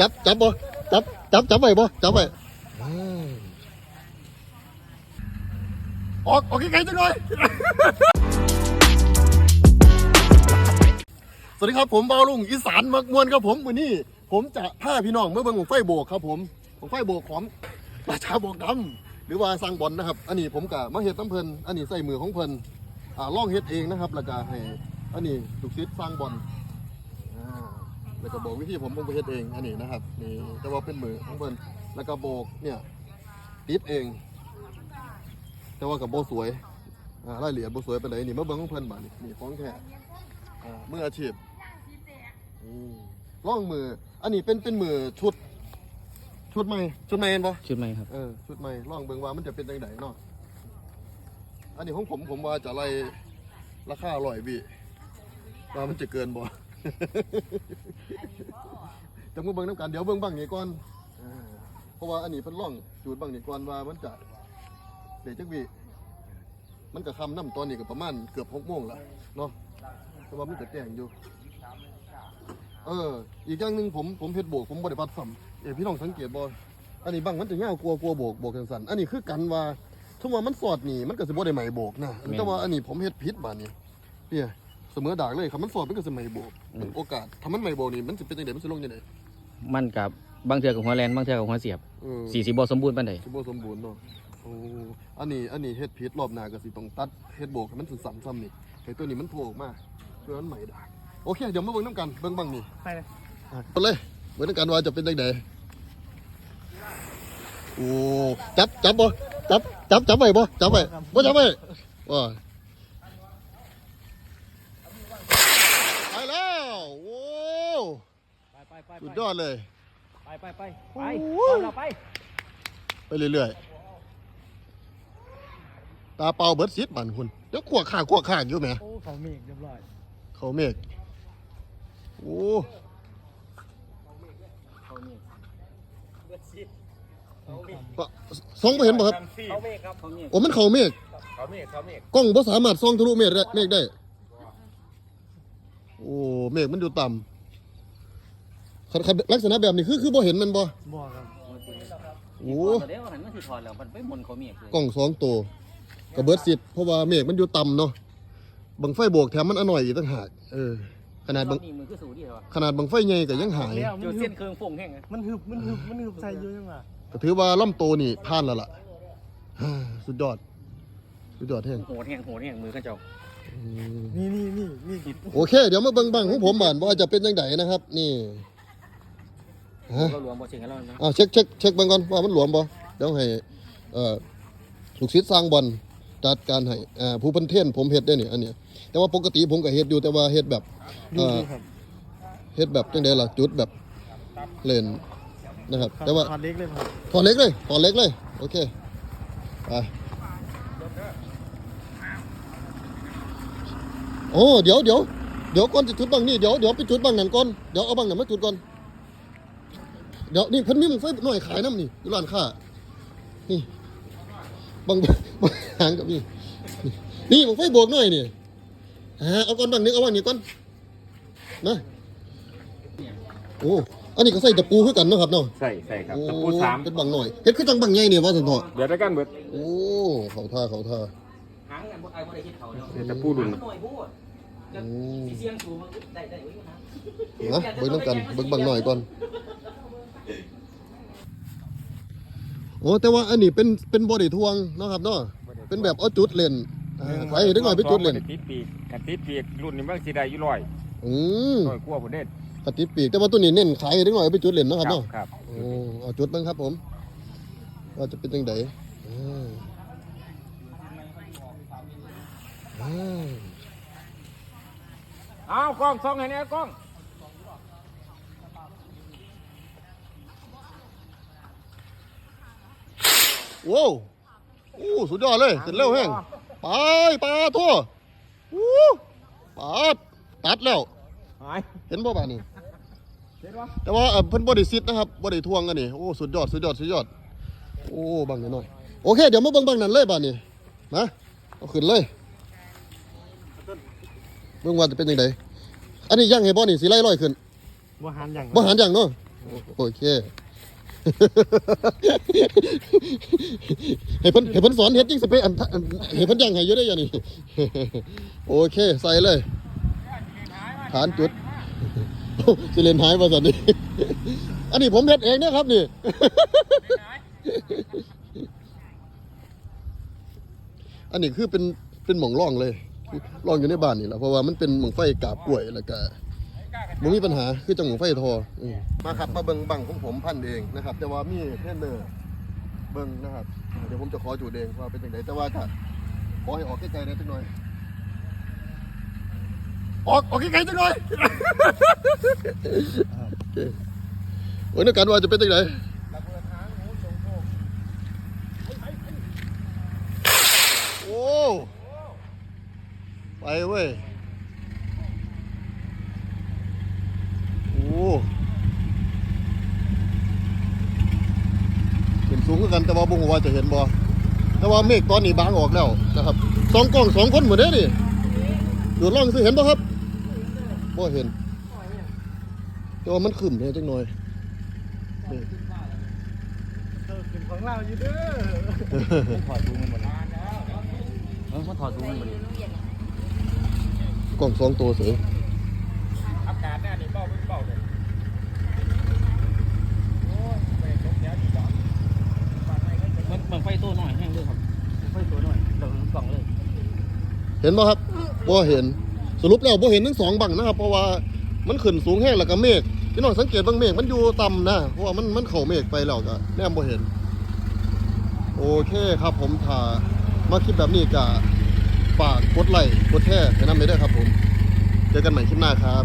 จับจับบ่จับจับจับไว้บ่จับไว้อ่าอกออกไกลๆจังเลยสวัสดีครับผมเบาลุงอีสานมักมวนครับผมวันนี้ ผมจะพาพี่น้องเมื่อเบิ่งของไฟโบกครับผมของไฟโบกของราชาโบกดำหรือว่าสร้างบอลนะครับ อันนี้ผมกะมาเฮ็ดน้ำเพลินอันนี้ใส่มือของเพลินอ่าล่องเฮ็ดเองนะครับแล้วก็ให้อันนี้ลูกศิษย์สร้างบอลอ่า แล้วก็บอกวิธีผมผมไปเฮ็ดเองอันนี้นะครับนี่แต่ว่าเป็นมือของเพลินแล้วก็โบกเนี่ยติดเอง แต่ว่ากับโบสวยอ่ารายละเอียดโบสวยไปเลยนี่มาเบิ่งของเพลินบาดนี่นี่ของแท้อ่ามืออาชีพอืมร่องมือ อันนี้เป็นเป็นมือชุด ชุดใหม่ชุดใหม่เห็นปะชุดไหมครับ เออชุดใหม่ร่องเบิ่งว่ามันจะเป็นยังไงเนาะอันนี้ของผมผมว่าจะไล่ราคาอร่อยบีว่ามันจะเกินบ่ จะมาเบิ่งน้ำกันเดี๋ยวเบิ่งบังนี้ก่อนเออเพราะว่าอันนี้เป็นร่องจูดบังนี้ก่อนว่ามันจะเดี๋ยวจักวีมันก็คำน้ำตอนนี้ก็ประมาณเกือบหกโมงละเนาะแต่ว่ามันก็แจ้งอยู่ เออ อีกอย่างหนึ่งผมผมเฮ็ดโบกผมบริบัติซ้ำเออพี่น้องสังเกตบ่อันนี้บางมันจะเงากลัวกลัวโบกโบกจังสันอันนี้คือกันว่าทุกว่ามันสอดนี่มันก็สิบ่ได้ไหม่โบกนะแม่นแต่ว่าอันนี้ผมเฮ็ดผิดบาดนี้เนี่ย เสมอดากเลยครับมันสอดมันก็สิไหมโบกอืมมันโอกาสถ้ามันไหมโบกนี่มันสิเป็นจังไดมันสิลงจังไดมันกับบางเทือกับหัวแลนบางเทือกับหัวเสียบเออสี่สิบอสมบูรณ์ปานใดสิบ่สมบูรณ์เนาะโอ้อันนี้อันนี้เฮ็ดผิดรอบหน้าก็สิต้องตัดเฮ็ดโบกให้มันสั้นๆซ้ำนี่ให้ตัวนี้มันโผล่ออกมาเพื่อมันไหมดากโอเคเดี๋ยวมาเบิ่งนํกันเบิ่งบังนี่ไปเลยอะไปเลยเหมือนกันว่าจะเป็นยังไงโอ้จับจับบ่จับจับจับไว้บ่จับไว้บ่จับไว้ว่าไปแล้วโอ้ ไปไปไปสุดยอดเลย ไปไปไปโอ้ไปโหเราไป ไปเรื่อยๆ ตาเปล่าเบิดซิดมันคุณเดี๋ยวขวข้างขวข้างอยู่ไหมโอ้เขาเมฆเรียบร้อย เขาเมฆโอ้เขาเมฆเบิดซิดปะสองไปเห็นบ่ครับเขาเมฆครับเขาเมฆโอ้มันเขาเมฆเขาเมฆเขาเมฆกล้องบ่สามารถส่องทะลุเมฆได้เมฆได้ โอ้ เมฆมันอยู่ต่ำ คันคันลักษณะแบบนี้คือคือบ่เห็นมันบ่บ่ครับโอ้เดี๋ยวหันมาสิถอดแล้วมันไปหมุนเขาเมียเลยกล้องสองตัวกระเบิดสิทธิ์เพราะว่าเมฆมันอยู่ต่ำเนาะบังไฟโบกแถมมันอน่อยอีกต่างหากเออ ขนาดบังนี่มือคือสูดีเหรอขนาดบังไฟใหญ่ก็ยังหาย แล้วมัจุนดฮึเส้บนเครื่องฟงแห้งอะมันฮึบมันฮึบมันฮึบใส่เยอะจังว่ะก็ถือว่าล่ำโตนี่ผ่านแล้วล่ะฮ่าสุดยอด สุดยอดแท้งโหดแห้งโหดแห้งมือเข้าเจ้าอืมนี่นี่นี่นี่โอเค เดี๋ยวมาเบิ่งบังของผมบ้านว่าจะเป็นจังไดนะครับ นี่ ฮะ เรารวมบอเชิงกันแล้วนะอ่าเช็คเช็คเช็คเบิ่งก่อนว่ามันหลวมบ่เดี๋ยวให้เอ่อลูกศิษย์สร้างบอลจัดการให้อ่าผู้เพันเทนผมเฮ็ดได้นี่อันเนี้ยแต่ว่าปกติผมก็เฮ็ดอยู่แต่ว่าเฮ็ดแบบดูเอ่อดูครับเฮ็ดแบบจังไดล่ะจุดแบบเล่นนะครับ แต่ว่า ถอดเล็กเลยครับถอดเล็กเลยถอดเล็กเลย โอเคไปโอ้เดี๋ยวเดี๋ยวเดี๋ยวก่อนจะจุดบังนี่เดี๋ยวเดี๋ยวไปจุดบังนั่นก่อนเดี๋ยวเอาบังนั่นมาจุดก่อน เดี๋ยวนี่เพิ่นมีมังไฟหน่อยขายน้ำนี่อยู่ร้านค้านี่บังบังหางกับนี่นี่นี่มังไฟโบกหน่อยนี่อ่าเอาก่อนบังนี้เอาบังนี้ก่อนนะโอ้อันนี้ก็ใส่ตะปูคือกันเนาะครับเนาะใช่ใช่ครับโอ้ตะปูสามเป็นบังหน่อยเฮ็ดคือจังบังใหญ่เนี่ยว่าสันเถาะเดี๋ยวได้กันเบิดโอ้เขาท่าเขาท่าหางกันบ่ไอ้บ่ได้คิดเขาเนาะเดี๋ยวตะปูดุนหน่อยพูดโอ้เสียงสูงได้ได้ไว้นะนะเบิ่งน้ำกันเบิ่งบังหน่อยก่อน โอ้แต่ว่าอันนี้เป็นเป็นบอดี้ทวงเนาะครับเนาะเป็นแบบเอาจุดเล่นอ่าใส่ได้หน่อยไปจุดเล่นบ่ไติดปีกกันติดปีกรุ่นนี้มันสิได้อยู่ร้อยอืมร้อยกว่าพุ่นเด้กระติบปีกแต่ว่าตัวนี้เน้นขายได้หน่อยไปจุดเล่นเนาะครับเนาะครับโอ้เอาจุดเบ้างครับผมว่าจะเป็นจังไดอ่าอ่าอ้าวกล้องส่องให้แน่กล้อง โว้วโอ้สุดยอดเลยเสร็จเร็วแห้งไปปลาทั่วอู้ปาดตัดแล้วหายเห็นบ่บ้านี่เห็นบ่แต่ว่าเอ่อเพิ่นบ่ได้ซิดนะครับบ่ได้ทวงกันนี่โอ้สุดยอดสุดยอดสุดยอดโอ้บังน้อยๆโอเคเดี๋ยวมาเบิ่งบังนั้นเลยบ้านี่มาเอาขึ้นเลยเบิ่งว่าจะเป็นจังไดอันนี้ย่างให้บ่นี่สิไล่ลอยขึ้นบ่หันอย่างบ่หันอย่างเนาะโโอเค ให้เพิ่นให้เพิ่นสอนเฮ็ดจริงสิไปอันอันให้เพิ่นย่างให้อยู่ได้อยังนี่ โอเคใส่เลย ฐานจุดโอ้สิเล่นหายมาสันนี่ อันนี้ผมเฮ็ดเองเนะครับนี่ อันนี้คือเป็นเป็นหม่องร่องเลยร่องอยู่ในบ้านนี่แหละเพราะว่ามันเป็นหม่องไฟกาบกล้วยแล้วก็ บ่มีปัญหาคือจังหม่องไฟทออืมมาครับมาเบิ่งบังของผมพันเองนะครับ แต่ว่ามีเทรนเนอร์เบิ่งนะครับ เดี๋ยวผมจะขอจูดเองว่าเป็นจังไดแต่ว่าถ้าขอให้ออกไกลๆได้จักหน่อย ออกออกไกลๆจังหน่อย โอเคโอ้ยนักการว่าจะเป็นจังไดโอ้ ไปเว้ยโอ้ เป็นสูงคือกันแต่ว่าบุ้งว่าจะเห็นบ่แต่ว่าเมฆตอนนี้บางออกแล้วนะครับสองกล้องสองคนเหมือนเด้นี่ดูล่องสิเห็นบ่ครับบ่เห็นแต่ว่ามันขึ้นเนี่ยจังหน่อยนี่เออขึ้นของเราอยู่เด้อถอดดูมันหมดเลยเออมันถอดดูมันหมดเลยกล่องสองตัวเสืออากาศหน้านี่เบาเป็นเบาเลยโอ้ยไปตกแถวนี่ดอกบ้านไหนก็จะ มันมัน ไฟตัวหน่อยแห้งเลยครับไฟตัวหน่อยเดี๋ยวมันกล่องเลย เห็นบ่ครับบ่เห็น สรุปแล้วบ่เห็นทั้งสองบังนะครับ เพราะว่ามันขึ้นสูงแห้งแล้วก็เมฆพี่น้องสังเกตบางเมฆมันอยู่ต่ำนะเพราะว่ามันมันเข้าเมฆไปแล้วก็แนมบ่เห็น โอเคครับ ผมถ้ามาคลิปแบบนี้ก็ฝากกดไลค์กดแชร์ให้นำไปด้วยครับผม เจอกันใหม่คลิปหน้าครับ